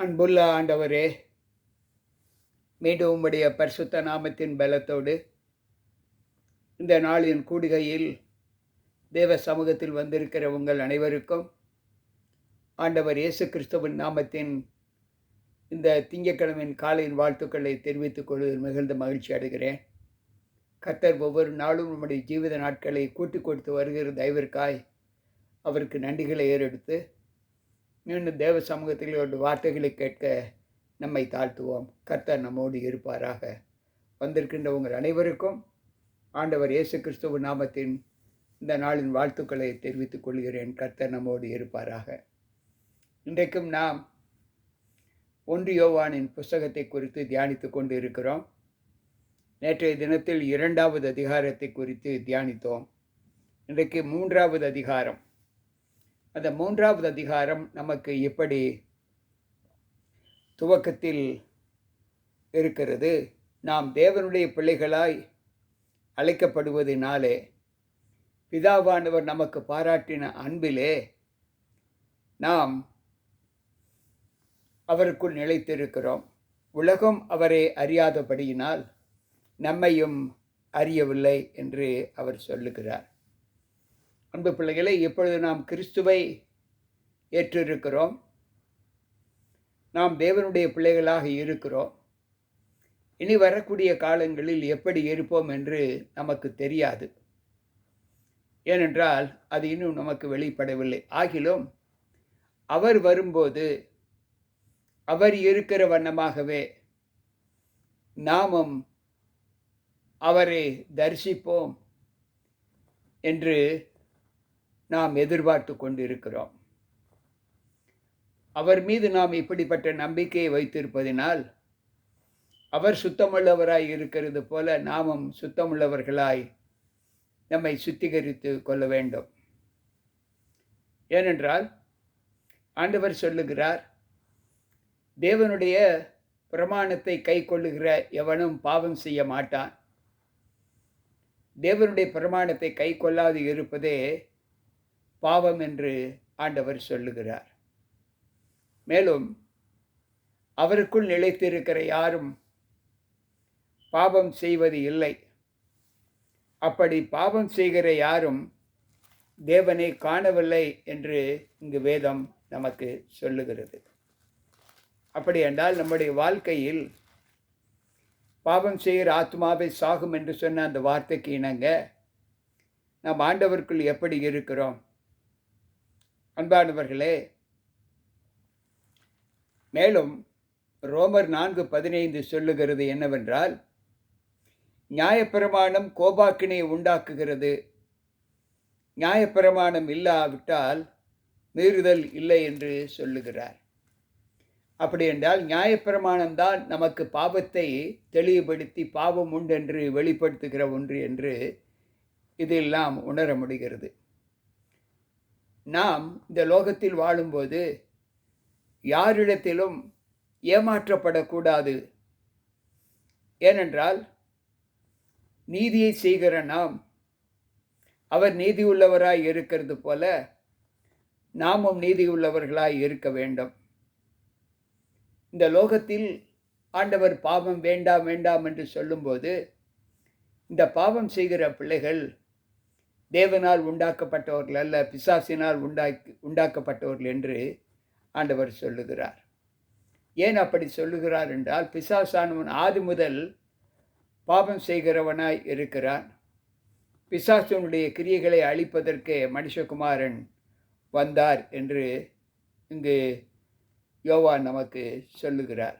அன்புள்ள ஆண்டவரே மீண்டும் உம்முடைய பரிசுத்த நாமத்தின் பலத்தோடு இந்த நாளின் கூடுகையில் தேவ சமூகத்தில் வந்திருக்கிற உங்கள் அனைவருக்கும் ஆண்டவர் இயேசு கிறிஸ்துவின் நாமத்தின் இந்த திங்கக்கிழமையின் காலையின் வாழ்த்துக்களை தெரிவித்துக் கொள்வதில் மிகுந்த மகிழ்ச்சி அடைகிறேன். கர்த்தர் ஒவ்வொரு நாளும் நம்முடைய ஜீவித நாட்களை கூட்டி கொடுத்து வருகிற தயவிற்காய் அவருக்கு நன்றிகளை ஏறெடுத்து மீண்டும் தேவ சமூகத்தில் ஒரு வார்த்தைகளை கேட்க நம்மை தாழ்த்துவோம். கர்த்தர் நம்மோடு இருப்பாராக. வந்திருக்கின்ற உங்கள் அனைவருக்கும் ஆண்டவர் இயேசு கிறிஸ்துவ நாமத்தின் இந்த நாளின் வாழ்த்துக்களை தெரிவித்துக் கொள்கிறேன். கர்த்தர் நம்மோடு இருப்பாராக. இன்றைக்கும் நாம் ஒன்று யோவானின் புஸ்தகத்தை குறித்து தியானித்து கொண்டு இருக்கிறோம் நேற்றைய தினத்தில் இரண்டாவது அதிகாரத்தை குறித்து தியானித்தோம். இன்றைக்கு மூன்றாவது அதிகாரம். அந்த மூன்றாவது அதிகாரம் நமக்கு எப்படி துவக்கத்தில் இருக்கிறது. நாம் தேவனுடைய பிள்ளைகளாய் அழைக்கப்படுவதனாலே பிதாவானவர் நமக்கு பாராட்டின அன்பிலே நாம் அவருக்குள் நிலைத்திருக்கிறோம். உலகம் அவரை அறியாதபடியினால் நம்மையும் அறியவில்லை என்று அவர் சொல்லுகிறார். அன்பு பிள்ளைகளை இப்பொழுது நாம் கிறிஸ்துவை ஏற்றிருக்கிறோம். நாம் தேவனுடைய பிள்ளைகளாக இருக்கிறோம். இனி வரக்கூடிய காலங்களில் எப்படி இருப்போம் என்று நமக்கு தெரியாது. ஏனென்றால் அது இன்னும் நமக்கு வெளிப்படவில்லை. ஆகிலும் அவர் வரும்போது அவர் இருக்கிற வண்ணமாகவே நாமும் அவரை தரிசிப்போம் என்று நாம் எதிர்பார்த்து கொண்டிருக்கிறோம். அவர் மீது நாம் இப்படிப்பட்ட நம்பிக்கையை வைத்திருப்பதினால் அவர் சுத்தமுள்ளவராய் இருக்கிறது போல நாமும் சுத்தமுள்ளவர்களாய் நம்மை சுத்திகரித்து கொள்ள வேண்டும். ஏனென்றால் ஆண்டவர் சொல்லுகிறார் தேவனுடைய பிரமாணத்தை கை கொள்ளுகிற எவனும் பாவம் செய்ய மாட்டான். தேவனுடைய பிரமாணத்தை கை கொள்ளாது இருப்பதே பாவம் என்று ஆண்டவர் சொல்லுகிறார். மேலும் அவருக்குள் நிலைத்திருக்கிற யாரும் பாவம் செய்வது இல்லை. அப்படி பாவம் செய்கிற யாரும் தேவனை காணவில்லை என்று இங்கு வேதம் நமக்கு சொல்லுகிறது. அப்படி என்றால் நம்முடைய வாழ்க்கையில் பாவம் செய்கிற ஆத்மாவை சாகும் என்று சொன்ன அந்த வார்த்தைக்கு இணங்க நாம் ஆண்டவருக்குள் எப்படி இருக்கிறோம்? அன்பானவர்களே மேலும் ரோமர் நான்கு பதினைந்து சொல்லுகிறது என்னவென்றால் நியாயப்பிரமாணம் கோபாக்கினை உண்டாக்குகிறது. நியாயப்பிரமாணம் இல்லாவிட்டால் மீறுதல் இல்லை என்று சொல்லுகிறார். அப்படி என்றால் நியாயப்பிரமாணம் தான் நமக்கு பாவத்தை தெளிவுபடுத்தி பாவம் உண்டென்று வெளிப்படுத்துகிற ஒன்று என்று இதெல்லாம் உணர முடிகிறது. நாம் இந்த லோகத்தில் வாழும்போது யாரிடத்திலும் ஏமாற்றப்படக்கூடாது. ஏனென்றால் நீதியை செய்கிற நாம் அவர் நீதி உள்ளவராய் இருக்கிறது போல நாமும் நீதி உள்ளவர்களாய் இருக்க வேண்டும். இந்த லோகத்தில் ஆண்டவர் பாவம் வேண்டாம் வேண்டாம் என்று சொல்லும்போது இந்த பாவம் செய்கிற பிள்ளைகள் தேவனால் உண்டாக்கப்பட்டவர்கள் அல்ல பிசாசினால் உண்டாக்கி உண்டாக்கப்பட்டவர்கள் என்று ஆண்டவர் சொல்லுகிறார். ஏன் அப்படி சொல்லுகிறார் என்றால் பிசாசானவன் ஆதி முதல் பாபம் செய்கிறவனாய் இருக்கிறான். பிசாசனுடைய கிரியைகளை அழிப்பதற்கு மனுஷகுமாரன் வந்தார் என்று இங்கு யோவா நமக்கு சொல்லுகிறார்.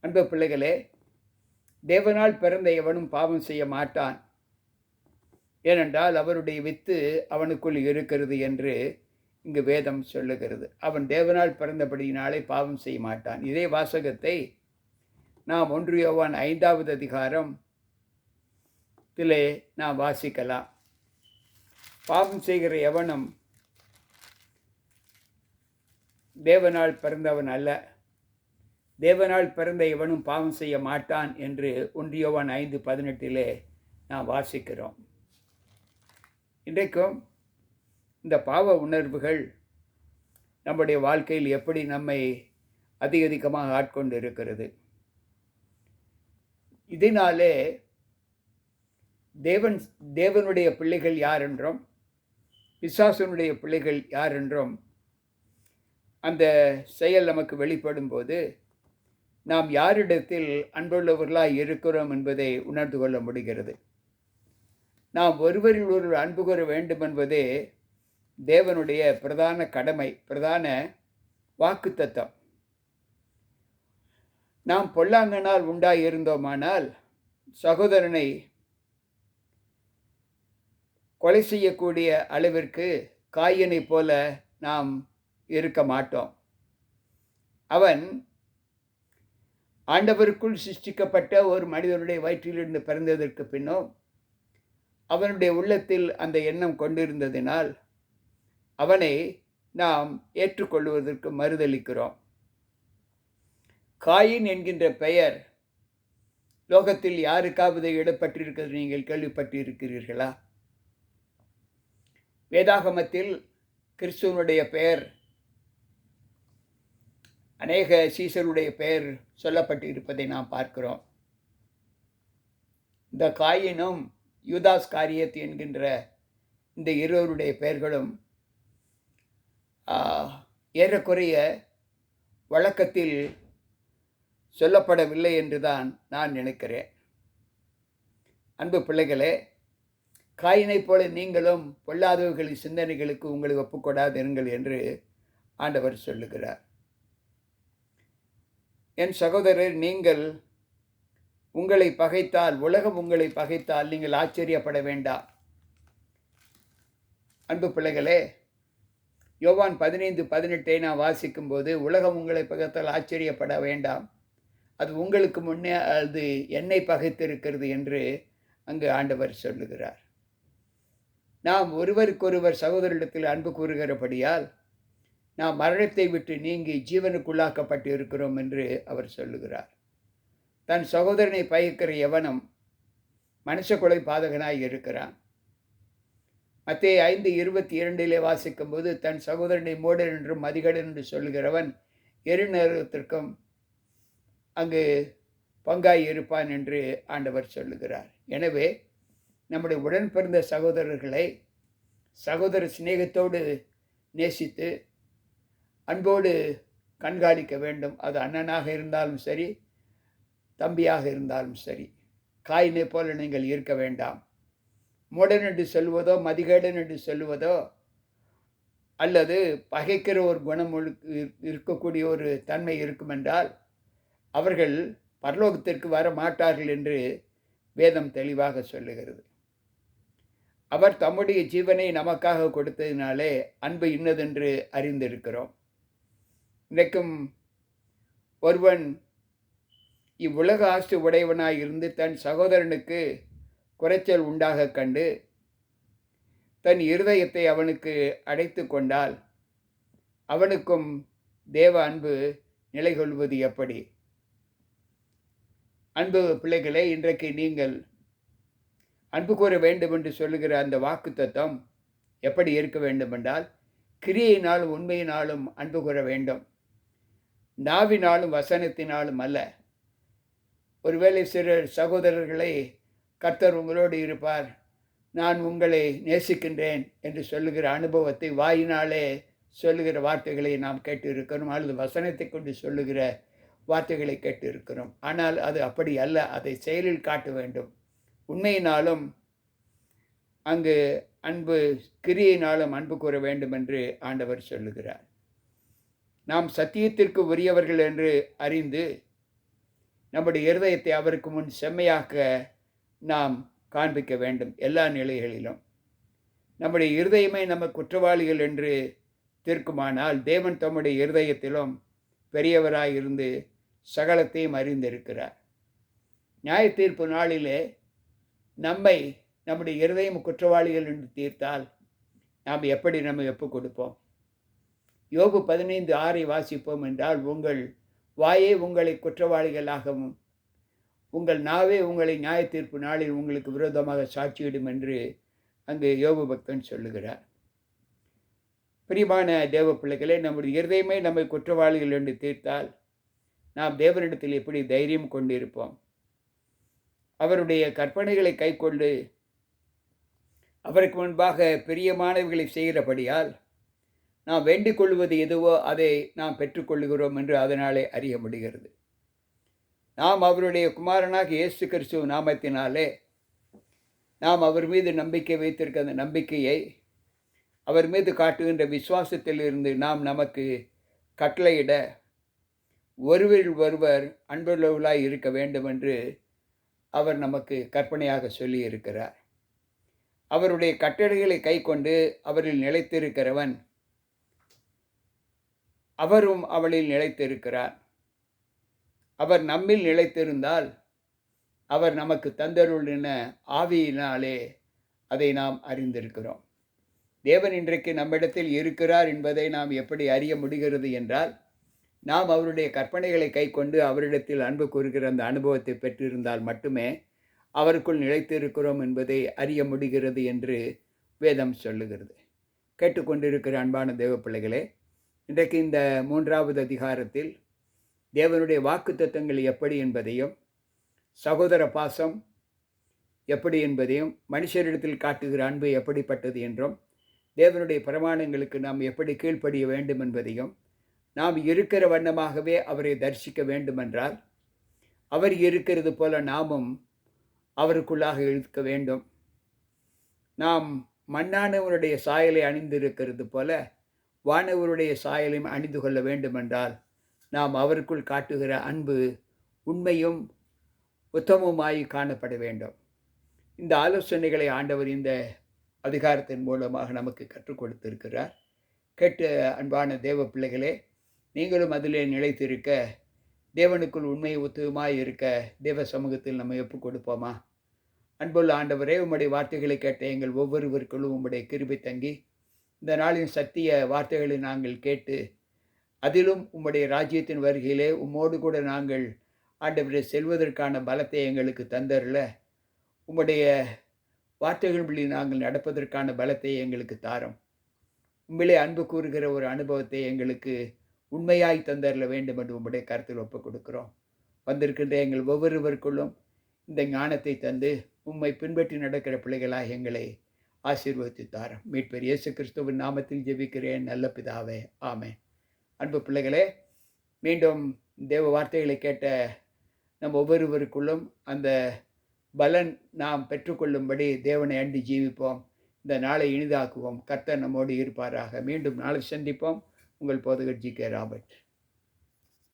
அன்பு பிள்ளைகளே தேவனால் பிறந்த எவனும் பாவம் செய்ய மாட்டான். ஏனென்றால் அவருடைய வித்து அவனுக்குள் இருக்கிறது என்று இங்கு வேதம் சொல்லுகிறது. அவன் தேவனால் பிறந்தபடியினாலே பாவம் செய்ய மாட்டான். இதே வாசகத்தை நாம் ஒன்று யோவான் ஐந்தாவது அதிகாரம் திலே நாம் வாசிக்கலாம். பாவம் செய்கிற எவனும் தேவனால் பிறந்தவன் அல்ல. தேவனால் பிறந்த இவனும் பாவம் செய்ய மாட்டான் என்று ஒன்றியவன் ஐந்து பதினெட்டிலே நாம் வாசிக்கிறோம். இன்றைக்கும் இந்த பாவ உணர்வுகள் நம்முடைய வாழ்க்கையில் எப்படி நம்மை அதிகதிகமாக ஆட்கொண்டு இருக்கிறது இதனாலே தேவன் தேவனுடைய பிள்ளைகள் யார் என்றும் பிசாசனுடைய பிள்ளைகள் யார் என்றும் அந்த செயல் நமக்கு வெளிப்படும் போது நாம் யாரிடத்தில் அன்புள்ளவர்களாக இருக்கிறோம் என்பதை உணர்ந்து கொள்ள முடிகிறது. நாம் ஒருவரில் ஒருவர் அன்பு கூற வேண்டும் என்பதே தேவனுடைய பிரதான கடமை பிரதான வாக்குத்தத்தம். நாம் பொல்லாங்கனால் உண்டாயிருந்தோமானால் சகோதரனை கொலை செய்யக்கூடிய அளவிற்கு காயனை போல நாம் இருக்க மாட்டோம். அவன் ஆண்டவருக்குள் சிருஷ்டிக்கப்பட்ட ஒரு மனிதனுடைய வயிற்றிலிருந்து பிறந்ததற்கு பின்னும் அவனுடைய உள்ளத்தில் அந்த எண்ணம் கொண்டிருந்ததினால் அவனை நாம் ஏற்றுக்கொள்வதற்கு மறுதளிக்கிறோம். காயின் என்கின்ற பெயர் லோகத்தில் யாருக்காவது இடப்பட்டிருக்கிறது நீங்கள் கேள்விப்பட்டிருக்கிறீர்களா? வேதாகமத்தில் கிறிஸ்துவனுடைய பெயர் அநேக சீசருடைய பெயர் சொல்லப்பட்டு இருப்பதை நாம் பார்க்கிறோம். இந்த காயினும் யூதாஸ் காரியத் என்கின்ற இந்த இருவருடைய பெயர்களும் ஏறக்குறைய வழக்கத்தில் சொல்லப்படவில்லை என்றுதான் நான் நினைக்கிறேன். அன்பு பிள்ளைகளே காயினைப் போல நீங்களும் பொல்லாதவர்களின் சிந்தனைகளுக்கு உங்களை ஒப்புக்கொடாதிருங்கள் என்று ஆண்டவர் சொல்லுகிறார். என் சகோதரர் நீங்கள் உங்களை பகைத்தால் உலகம் உங்களை பகைத்தால் நீங்கள் ஆச்சரியப்பட வேண்டாம். அன்பு பிள்ளைகளே யோவான் பதினைந்து பதினெட்டை நான் வாசிக்கும்போது உலகம் உங்களை பகைத்தால் ஆச்சரியப்பட வேண்டாம். அது உங்களுக்கு முன்னே அது என்னை பகைத்திருக்கிறது என்று அங்கு ஆண்டவர் சொல்லுகிறார். நாம் ஒருவருக்கொருவர் சகோதரிடத்தில் அன்பு கூறுகிறபடியால் நாம் மரணத்தை விட்டு நீங்கி ஜீவனுக்குள்ளாக்கப்பட்டு இருக்கிறோம் என்று அவர் சொல்லுகிறார். தன் சகோதரனை பயிக்கிற எவனும் மனுஷ கொலை பாதகனாய் இருக்கிறான். மத்திய ஐந்து இருபத்தி இரண்டிலே வாசிக்கும் போது தன் சகோதரனை மூடன் என்றும் மதிகடன் என்று சொல்கிறவன் எருநரகத்திற்கும் அங்கு பங்காய் இருப்பான் என்று ஆண்டவர் சொல்லுகிறார். எனவே நம்முடைய உடன் பிறந்த சகோதரர்களை சகோதர சிநேகத்தோடு நேசித்து அன்போடு கண்காணிக்க வேண்டும். அது அண்ணனாக இருந்தாலும் சரி தம்பியாக இருந்தாலும் சரி. காயினை போல நீங்கள் இருக்க வேண்டாம். மூடன் என்று சொல்வதோ மதிகேடன் என்று சொல்லுவதோ அல்லது பகைக்கிற ஒரு குணம் இருக்கக்கூடிய ஒரு தன்மை இருக்கும் என்றால் அவர்கள் பரலோகத்திற்கு வர மாட்டார்கள் என்று வேதம் தெளிவாக சொல்லுகிறது. அவர் தம்முடைய ஜீவனை நமக்காக கொடுத்ததினாலே அன்பு இன்னதென்று அறிந்திருக்கிறோம். இன்றைக்கும் ஒருவன் இவ்வுலக ஆஸ்தி உடையவனாய் இருந்து தன் சகோதரனுக்கு குறைச்சல் உண்டாக கண்டு தன் இருதயத்தை அவனுக்கு அடைத்து கொண்டால் அவனுக்கும் தேவ அன்பு நிலை கொள்வது எப்படி? அன்பு பிள்ளைகளே இன்றைக்கு நீங்கள் அன்பு கூற வேண்டும் என்று சொல்லுகிற அந்த வாக்கு தத்துவம் எப்படி இருக்க வேண்டுமென்றால் கிரியினாலும் உண்மையினாலும் அன்பு கூற வேண்டும். நாவினாலும் வசனத்தினாலும் அல்ல. ஒருவேளை சிறு சகோதரர்களை கர்த்தர் உங்களோடு இருப்பார். நான் உங்களை நேசிக்கின்றேன் என்று சொல்லுகிற அனுபவத்தை வாயினாலே சொல்லுகிற வார்த்தைகளை நாம் கேட்டு இருக்கிறோம் அல்லது வசனத்தை கொண்டு சொல்லுகிற வார்த்தைகளை கேட்டு இருக்கிறோம் ஆனால் அது அப்படி அல்ல. அதை செயலில் காட்ட வேண்டும். உண்மையினாலும் அங்கு அன்பு கிரியினாலும் அன்பு கூற வேண்டும் என்று ஆண்டவர் சொல்லுகிறார். நாம் சத்தியத்திற்கு உரியவர்கள் என்று அறிந்து நம்முடைய இருதயத்தை அவருக்கு முன் செம்மையாக்க நாம் காண்பிக்க வேண்டும் எல்லா நிலைகளிலும். நம்முடைய இருதயமே நம்ம குற்றவாளிகள் என்று தீர்க்குமானால் தேவன் தம்முடைய இருதயத்திலும் பெரியவராக இருந்து சகலத்தையும் அறிந்திருக்கிறார். நியாய தீர்ப்பு நாளிலே நம்மை நம்முடைய இருதயம் குற்றவாளிகள் என்று தீர்த்தால் நாம் எப்படி நம்ம ஒப்புக் கொடுப்போம்? யோகு பதினைந்து ஆறை வாசிப்போம் என்றால் உங்கள் வாயே உங்களை குற்றவாளிகளாகவும் உங்கள் நாவே உங்களை நியாய தீர்ப்பு நாளில் உங்களுக்கு விரோதமாக சாட்சியிடும் என்று அங்கு யோகு பக்தன் சொல்லுகிறார். பிரியமான தேவ பிள்ளைகளே நம்முடைய இருதயமே நம்மை குற்றவாளிகள் என்று தீர்த்தால் நாம் தேவனிடத்தில் எப்படி தைரியம் கொண்டிருப்போம்? அவருடைய கற்பனைகளை கைக்கொண்டு அவருக்கு முன்பாக பிரியமானவர்களை செய்கிறபடியால் நாம் வேண்டிக் கொள்வது எதுவோ அதை நாம் பெற்றுக்கொள்கிறோம் என்று அதனாலே அறிய முடிகிறது. நாம் அவருடைய குமாரனாக இயேசு கிறிஸ்துவ நாமத்தினாலே நாம் அவர் மீது நம்பிக்கை வைத்திருக்க அந்த நம்பிக்கையை அவர் மீது காட்டுகின்ற விசுவாசத்திலிருந்து நாம் நமக்கு கட்டளையிட ஒருவர் ஒருவர் அன்புள்ளவர்களாய் இருக்க வேண்டும் என்று அவர் நமக்கு கற்பனையாக சொல்லியிருக்கிறார். அவருடைய கட்டளைகளை கை கொண்டு அவரில் நிலைத்திருக்கிறவன் அவரும் அவளில் நிலைத்திருக்கிறார். அவர் நம்மில் நிலைத்திருந்தால் அவர் நமக்கு தந்தருளின ஆவியினாலே அதை நாம் அறிந்திருக்கிறோம். தேவன் இன்றைக்கு நம்மிடத்தில் இருக்கிறார் என்பதை நாம் எப்படி அறிய முடிகிறது என்றால் நாம் அவருடைய கற்பனைகளை கை கொண்டு அவரிடத்தில் அன்பு கூறுகிற அந்த அனுபவத்தை பெற்றிருந்தால் மட்டுமே அவருக்குள் நிலைத்திருக்கிறோம் என்பதை அறிய முடிகிறது என்று வேதம் சொல்லுகிறது. கேட்டுக்கொண்டிருக்கிற அன்பான தேவ பிள்ளைகளே இன்றைக்கு இந்த மூன்றாவது அதிகாரத்தில் தேவனுடைய வாக்கு தத்துவங்கள் எப்படி என்பதையும் சகோதர பாசம் எப்படி என்பதையும் மனுஷரிடத்தில் காட்டுகிற அன்பு எப்படிப்பட்டது என்றும் தேவனுடைய பிரமாணங்களுக்கு நாம் எப்படி கீழ்ப்படிய வேண்டும் என்பதையும் நாம் இருக்கிற வண்ணமாகவே அவரை தரிசிக்க வேண்டுமென்றால் அவர் இருக்கிறது போல நாமும் அவருக்குள்ளாக இருக்க வேண்டும். நாம் மண்ணானவருடைய சாயலை அணிந்திருக்கிறது போல வானவருடைய சாயலையும் அணிந்து கொள்ள வேண்டுமென்றால் நாம் அவருக்குள் காட்டுகிற அன்பு உண்மையும் உத்தமமாய் காணப்பட வேண்டும். இந்த ஆலோசனைகளை ஆண்டவர் இந்த அதிகாரத்தின் மூலமாக நமக்கு கற்றுக் கொடுத்திருக்கிறார். கேட்டு அன்பான தேவ பிள்ளைகளே நீங்களும் அதிலே நிலைத்திருக்க தேவனுக்குள் உண்மை உத்தவமாய் இருக்க தேவ சமூகத்தில் நம்ம ஒப்பு கொடுப்போமா? அன்புள்ள ஆண்டவரே உம்முடைய வார்த்தைகளை கேட்ட எங்கள் ஒவ்வொருவருக்குள்ளும் உம்முடைய கிருபை தங்கி இந்த நாளின் சத்திய வார்த்தைகளை நாங்கள் கேட்டு அதிலும் உம்முடைய ராஜ்யத்தின் வருகையிலே உம்மோடு கூட நாங்கள் ஆண்டவரை செல்வதற்கான பலத்தை எங்களுக்கு தந்தரல உம்முடைய வார்த்தைகள் நாங்கள் நடப்பதற்கான பலத்தை எங்களுக்கு தாரம். உண்மையிலே அன்பு கூறுகிற ஒரு அனுபவத்தை எங்களுக்கு உண்மையாய் தந்தரல வேண்டும் என்று உம்முடைய கருத்தில் ஒப்புக் கொடுக்கிறோம் வந்திருக்கின்ற எங்கள் ஒவ்வொருவருக்குள்ளும் இந்த ஞானத்தை தந்து உம்மை பின்பற்றி நடக்கிற பிள்ளைகளாக எங்களை ஆசீர்வதித்தார். மீட்பர் இயேசு கிறிஸ்துவின் நாமத்தில் ஜெபிக்கிறேன். நல்ல பிதாவே ஆமே அன்பு பிள்ளைகளே மீண்டும் தேவ வார்த்தைகளை கேட்ட நம் ஒவ்வொருவருக்குள்ளும் அந்த பலன் நாம் பெற்றுக்கொள்ளும்படி தேவனை அண்டி ஜீவிப்போம். இந்த நாளை இனிதாக்குவோம். கர்த்தர் நம்மோடு இருப்பாராக. மீண்டும் நாளை சந்திப்போம். உங்கள் போதகர் ஜி கே ராபர்ட்.